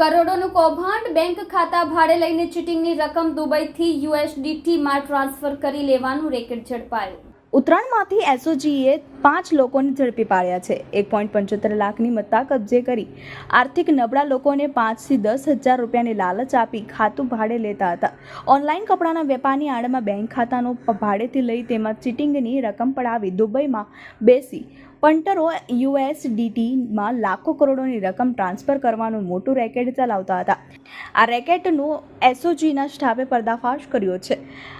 કરોડોનું કૌભાંડ બેંક ખાતા ભાડે લઈને ચીટિંગની રકમ દુબઈથી યુએસડીટીમાં ટ્રાન્સફર કરી લેવાનું રેકેટ ઝડપાયું. ઉત્તરાયણમાંથી એસઓજીએ પાંચ લોકોને ઝડપી પાડ્યા છે. એક પોઈન્ટ પંચોતેર લાખની મત્તા કબજે કરી આર્થિક નબળા લોકોને પાંચથી દસ હજાર રૂપિયાની લાલચ આપી ખાતું ભાડે લેતા હતા. ઓનલાઈન કપડાના વેપારની આડમાં બેંક ખાતાનો ભાડેથી લઈ તેમાં ચીટિંગની રકમ પડાવી દુબઈમાં બેસી. પંટરો યુએસડીટીમાં લાખો કરોડોની રકમ ટ્રાન્સફર કરવાનું મોટું રેકેટ ચલાવતા હતા. આ રેકેટનું એસઓજીના સ્ટાફે પર્દાફાશ કર્યો છે.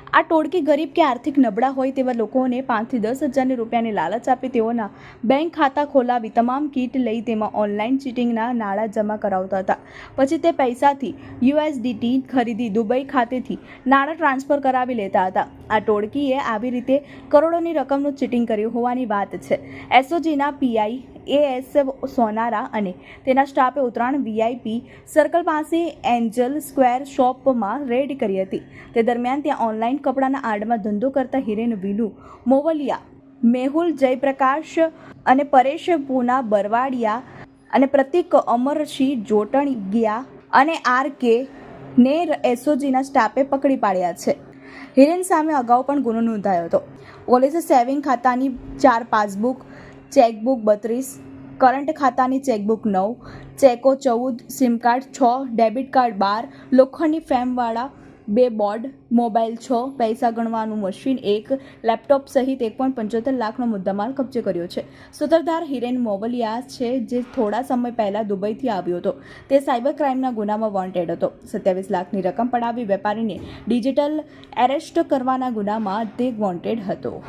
આ ટોળકી ગરીબ કે આર્થિક નબળા હોય તેવા લોકોને પાંચથી દસ હજારની રૂપિયાની લાલચ આપી તેઓના બેંક ખાતા ખોલાવી તમામ કીટ લઈ તેમાં ઓનલાઈન ચીટિંગના નાણાં જમા કરાવતા હતા. પછી તે પૈસાથી યુએસડીટી ખરીદી દુબઈ ખાતેથી નાણાં ટ્રાન્સફર કરાવી લેતા હતા. આ ટોળકીએ આવી રીતે કરોડોની રકમનું ચીટિંગ કર્યું હોવાની વાત છે. એસઓજીના પીઆઈ એએસ સોનારા અને તેના સ્ટાફે ઉત્તરાયણ વીઆઈપી સર્કલ પાસે એન્જલ સ્ક્વેર શોપમાં રેડ કરી હતી. તે દરમિયાન ત્યાં ઓનલાઈન કપડાના આડમાં ધંધો કરતા હિરેન વિનુ, મોવલિયા, મેહુલ જયપ્રકાશ અને પરેશ પૂના, બરવાડિયા અને પ્રતિક અમરસિંહ જોટણગિયા અને આર કે ને એસઓજીના સ્ટાફે પકડી પાડ્યા છે. હિરેન સામે અગાઉ પણ ગુનો નોંધાયો હતો. પોલીસે સેવિંગ ખાતાની ચાર પાસબુક, ચેકબુક બત્રીસ, કરંટ ખાતાની ચેકબુક નવ, ચેકો ચૌદ, સિમ કાર્ડ છ, ડેબિટ કાર્ડ બાર, લોખંડની ફેમવાળા બે બોર્ડ, મોબાઈલ છ, પૈસા ગણવાનું મશીન એક, લેપટોપ સહિત એક પોઈન્ટ પંચોતેર લાખનો મુદ્દામાલ કબજે કર્યો છે. સૂત્રધાર હિરેન મોવલિયા છે જે થોડા સમય પહેલાં દુબઈથી આવ્યો હતો. તે સાયબર ક્રાઇમના ગુનામાં વોન્ટેડ હતો. સત્યાવીસ લાખની રકમ પડાવી વેપારીને ડિજિટલ એરેસ્ટ કરવાના ગુનામાં તે વોન્ટેડ હતો.